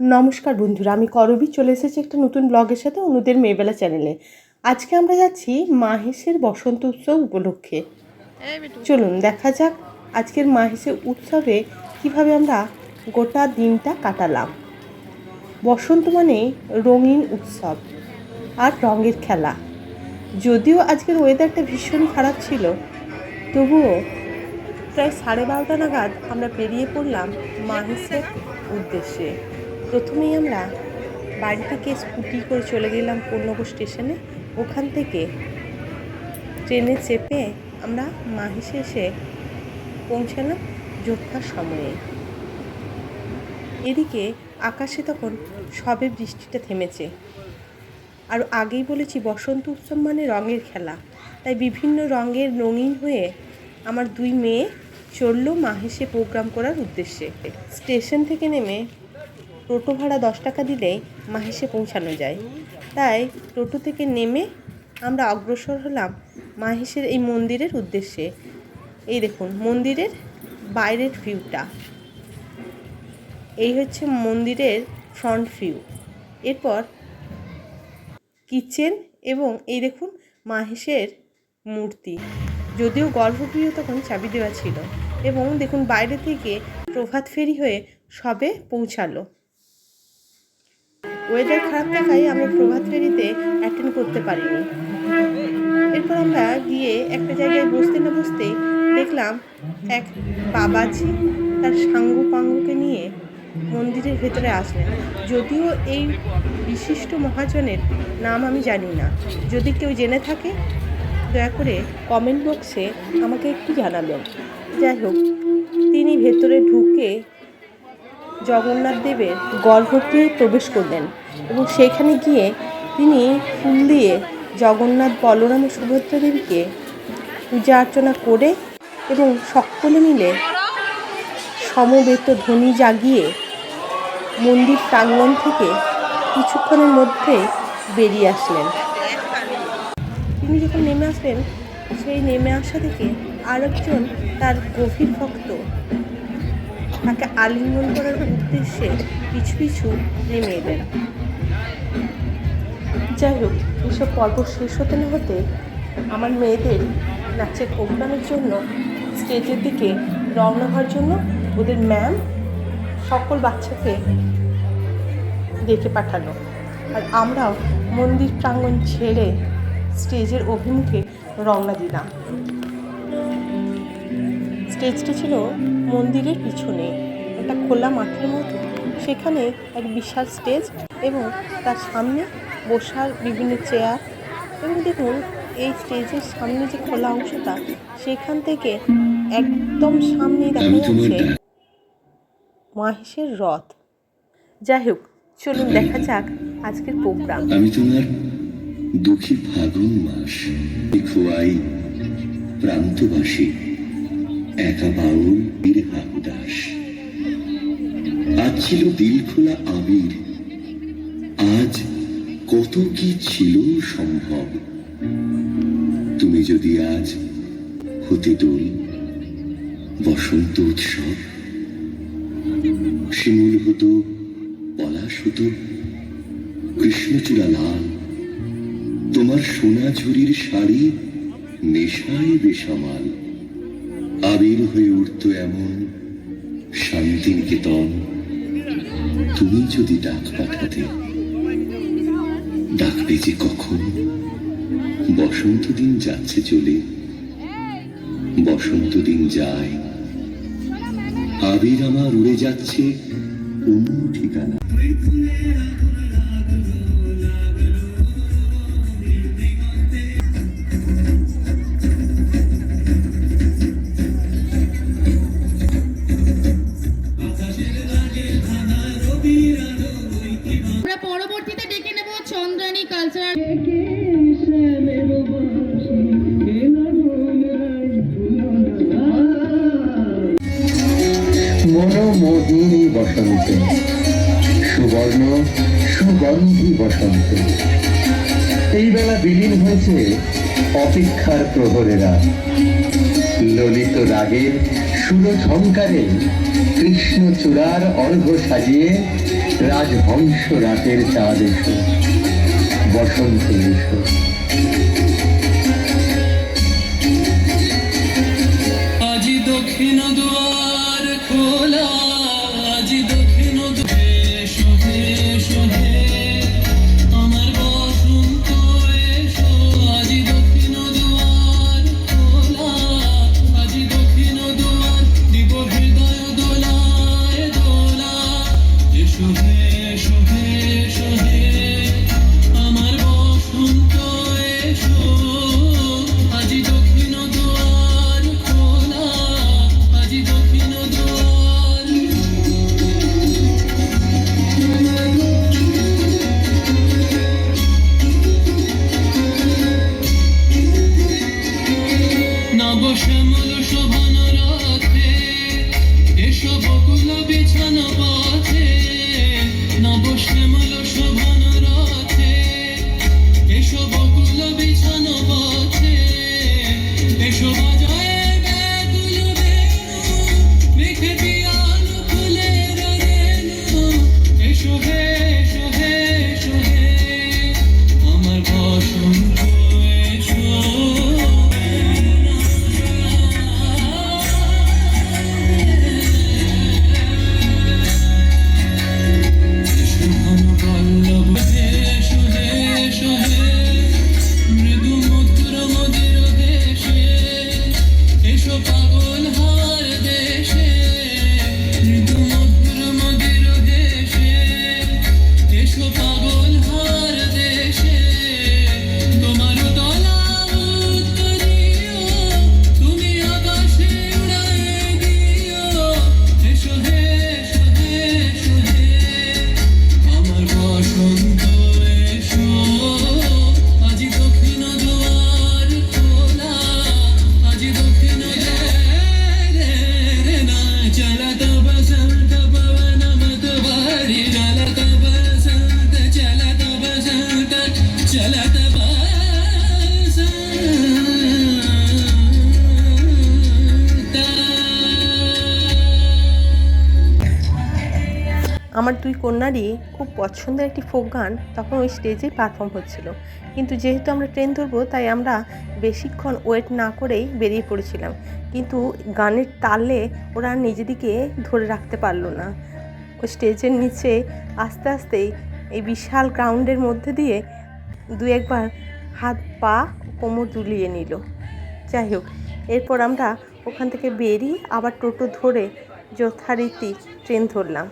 নমস্কার বন্ধুরা আমি করবি। চলে এসেছি একটা নতুন ব্লগের সাথে অনুদের মেয়েবেলা চ্যানেলে। আজকে আমরা যাচ্ছি মাহেশের বসন্ত উৎসব উপলক্ষে। চলুন দেখা যাক আজকের মাহেশের উৎসবে কীভাবে আমরা গোটা দিনটা কাটালাম। বসন্ত মানে রঙিন উৎসব আর রঙের খেলা। যদিও আজকের ওয়েদারটা ভীষণ খারাপ ছিল তবুও প্রায় সাড়ে বারোটা নাগাদ আমরা বেরিয়ে পড়লাম মাহেশের উদ্দেশ্যে। প্রথমেই আমরা বাড়ি থেকে স্কুটি করে চলে গেলাম পূর্ণগর স্টেশনে। ওখান থেকে ট্রেনে চেপে আমরা মাহেশে এসে পৌঁছালাম যোদ্ধার সময়ে। এদিকে আকাশে তখন সবে বৃষ্টিটা থেমেছে। আর আগেই বলেছি, বসন্ত উৎসব মানে রঙের খেলা। তাই বিভিন্ন রঙের রঙিন হয়ে আমার দুই মেয়ে চলল মাহেশে প্রোগ্রাম করার উদ্দেশ্যে। স্টেশন থেকে নেমে টোটো ভাড়া দশ টাকা দিলেই মাহেশে পৌঁছানো যায়। তাই টোটো থেকে নেমে আমরা অগ্রসর হলাম মাহেশের এই মন্দিরের উদ্দেশ্যে। এই দেখুন, মন্দিরের বাইরের ভিউটা। এই হচ্ছে মন্দিরের ফ্রন্ট ভিউ এরপর কিচেন এবং এই দেখুন মাহেশের মূর্তি। যদিও গর্ভগৃহ তখন চাবি দেওয়া ছিল এবং দেখুন বাইরে থেকে প্রভাত ফেরি হয়ে সবে পৌঁছালো। ওয়েদার খারাপ থাকায় আমরা প্রভাত ফেরিতে অ্যাটেন্ড করতে পারিনি। এরপর আমরা গিয়ে একটা জায়গায় বসতে না বসতে দেখলাম এক বাবাজি তার সাঙ্গু পাঙ্গুকে নিয়ে মন্দিরের ভেতরে আসলেন। যদিও এই বিশিষ্ট মহাজনের নাম আমি জানি না। যদি কেউ জেনে থাকে, দয়া করে কমেন্ট বক্সে আমাকে একটু জানাবেন। যাই হোক, তিনি ভেতরে ঢুকে জগন্নাথ দেবের প্রবেশ করলেন এবং সেখানে গিয়ে তিনি ফুল দিয়ে জগন্নাথ বলরাম ও সুভদ্রা দেবীকে পূজা অর্চনা করে এবং সকলে মিলে সমবেত ধ্বনি জাগিয়ে মন্দির প্রাঙ্গণ থেকে কিছুক্ষণের মধ্যে বেরিয়ে আসলেন। তিনি যখন নেমে আসলেন, সেই নেমে আসা থেকে আরেকজন তার গভীর ভক্ত তাকে আলিঙ্গন করার উদ্দেশ্যে পিছু পিছু নেমে এলেন। যাই হোক, এসব পর্ব শেষ হতে না হতে আমার মেয়েদের নাচের প্রোগ্রামের জন্য স্টেজের দিকে রওনা হওয়ার জন্য ওদের ম্যাম সকল বাচ্চাকে ডেকে পাঠালো। আর আমরাও মন্দির প্রাঙ্গণ ছেড়ে স্টেজের অভিমুখে রওনা দিলাম। স্টেজটা ছিল মন্দিরের পিছনে একটা খোলা মাঠের মতো। সেখানে এক বিশাল স্টেজ এবং তার সামনে বসার বিভিন্ন চেয়ার। এবং দেখুন এই স্টেজের সামনে যে খোলা অংশটা সেখান থেকে একদম সামনে দেখা যাচ্ছে মহেশের রথ। যাই হোক চলুন দেখা যাক আজকের প্রোগ্রাম। আমি তোমার দুঃখী ফাগুন মাস খোয়াই প্রান্তবাসী। একা বাউল হাকুদাস আজ ছিল দিল খোলা আবির। আজ কত কি ছিল সম্ভব? তুমি যদি আজ হতে দোল, বসন্ত উৎসব, শিমুল হতো, পলাশ হতো, কৃষ্ণচূড়া লাল, তোমার সোনা ঝুরির শাড়ি নেশায় বেসামাল। আবির হয়ে উঠত এমন শান্তিনিকেতন। তুমি যদি ডাক পাঠাতে, ডাকবে যে কখন? বসন্ত দিন যাচ্ছে চলে, বসন্ত দিন যায়। আবির আমার উড়ে যাচ্ছে অন্য ঠিকানা। সুবর্ণ সুগন্ধি বসন্ত। এই বেলা বিলীন হয়েছে অপেক্ষার প্রহরেরা। ললিত রাগের সুর ঝঙ্কারে কৃষ্ণ চূড়ার অর্ঘ সাজিয়ে রাজহংস রাতের চাঁদ এসো। বসন্ত এসো আজি দক্ষিণ দুয়ার খোলা আজি দক্ষিণ দুয়ার খোলা আজি দক্ষিণ দুয়ার আমার দুই কন্যারই খুব পছন্দের একটি ফোক গান তখন ওই স্টেজেই পারফর্ম হচ্ছিল। কিন্তু যেহেতু আমরা ট্রেন ধরবো, তাই আমরা বেশিক্ষণ ওয়েট না করেই বেরিয়ে পড়েছিলাম। কিন্তু গানের তালে ওরা নিজেদিকে ধরে রাখতে পারল না। ওই স্টেজের নিচে আস্তে আস্তেই এই বিশাল গ্রাউন্ডের মধ্যে দিয়ে দু একবার হাত পা, কোমর দুলিয়ে নিল। যাই হোক, এরপর আমরা ওখান থেকে বেরিয়ে আবার টোটো ধরে যথারীতি ট্রেন ধরলাম।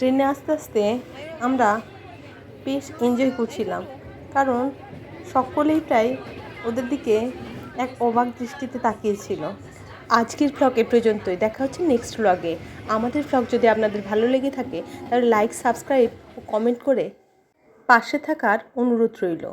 ট্রেনে আস্তে আস্তে আমরা বেশ এনজয় করছিলাম। কারণ সকলেই প্রায় ওদের দিকে এক অবাক দৃষ্টিতে তাকিয়েছিল। আজকের ব্লগ এ পর্যন্তই। দেখা হচ্ছে নেক্সট ব্লগে আমাদের ব্লগ যদি আপনাদের ভালো লেগে থাকে, তাহলে লাইক সাবস্ক্রাইব ও কমেন্ট করে পাশে থাকার অনুরোধ রইল।